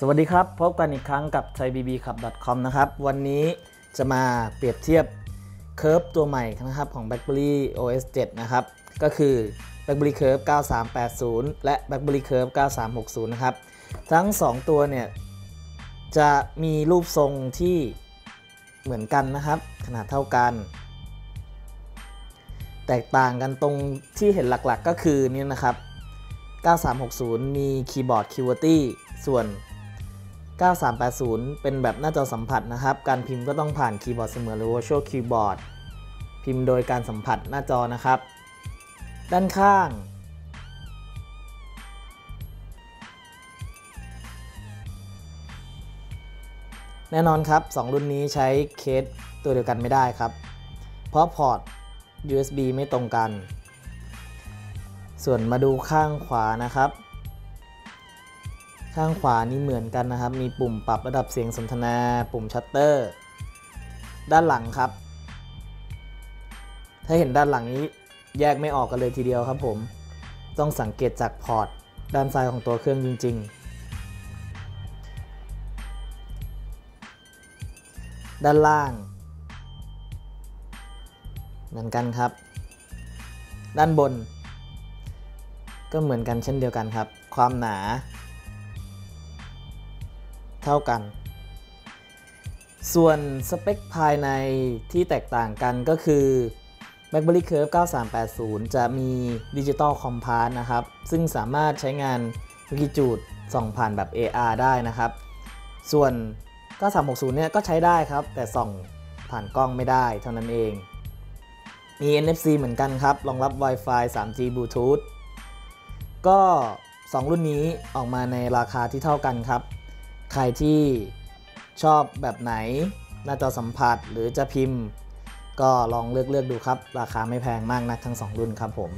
สวัสดีครับ พบกันอีกครั้งกับ thaibbclub.com นะครับ วันนี้จะมาเปรียบเทียบเคอร์ฟตัวใหม่นะครับของ BlackBerry OS 7 นะครับ ก็คือ BlackBerry Curve 9380 และ BlackBerry Curve 9360 นะครับ ทั้ง 2 ตัวเนี่ย จะมีรูปทรงที่เหมือนกันนะครับ ขนาดเท่ากัน แตกต่างกันตรงที่เห็นหลักๆก็คือนี่นะครับ 9360 มีคีย์บอร์ด QWERTY ส่วน 9380 เป็นแบบหน้าจอสัมผัสนะครับ การพิมพ์ก็ต้องผ่านคีย์บอร์ดเสมือนหรือ Virtual Keyboard พิมพ์โดยการสัมผัสหน้าจอนะครับ ด้านข้าง แน่นอนครับ 2 รุ่นนี้ใช้เคสตัวเดียวกันไม่ได้ครับ เพราะพอร์ต USB ไม่ตรงกัน ส่วนมาดูข้างขวานะครับ ข้างขวานี่เหมือนกันนะครับ มีปุ่มปรับระดับเสียงสนทนา ปุ่มชัตเตอร์ ด้านหลังครับ ถ้าเห็นด้านหลังนี้แยกไม่ออกกันเลยทีเดียวครับผม ต้องสังเกตจากพอร์ตด้านซ้ายของตัวเครื่องจริง ๆ ด้านล่าง เหมือนกันครับ ด้านบน ก็เหมือนกันเช่นเดียวกันครับ ความหนา เท่ากัน ส่วนสเปคภายในที่แตกต่างกันก็คือ BlackBerry Curve 9380 จะมีดิจิตอลคอมพาสนะครับ ซึ่งสามารถใช้งานวิกิจูดส่องผ่านแบบ AR ได้นะครับ ส่วน 9360 เนี่ยก็ใช้ได้ครับ แต่ส่องผ่านกล้องไม่ได้เท่านั้นเอง มี NFC เหมือนกันครับ รองรับ Wi-Fi 3G Bluetooth ก็ 2 รุ่นนี้ออกมาในราคาที่เท่ากันครับ ใครที่ชอบแบบไหนหน้าจอสัมผัสหรือจะพิมพ์ ก็ลองเลือกเลือกดูครับ ราคาไม่แพงมากนะทั้ง 2 รุ่นครับผม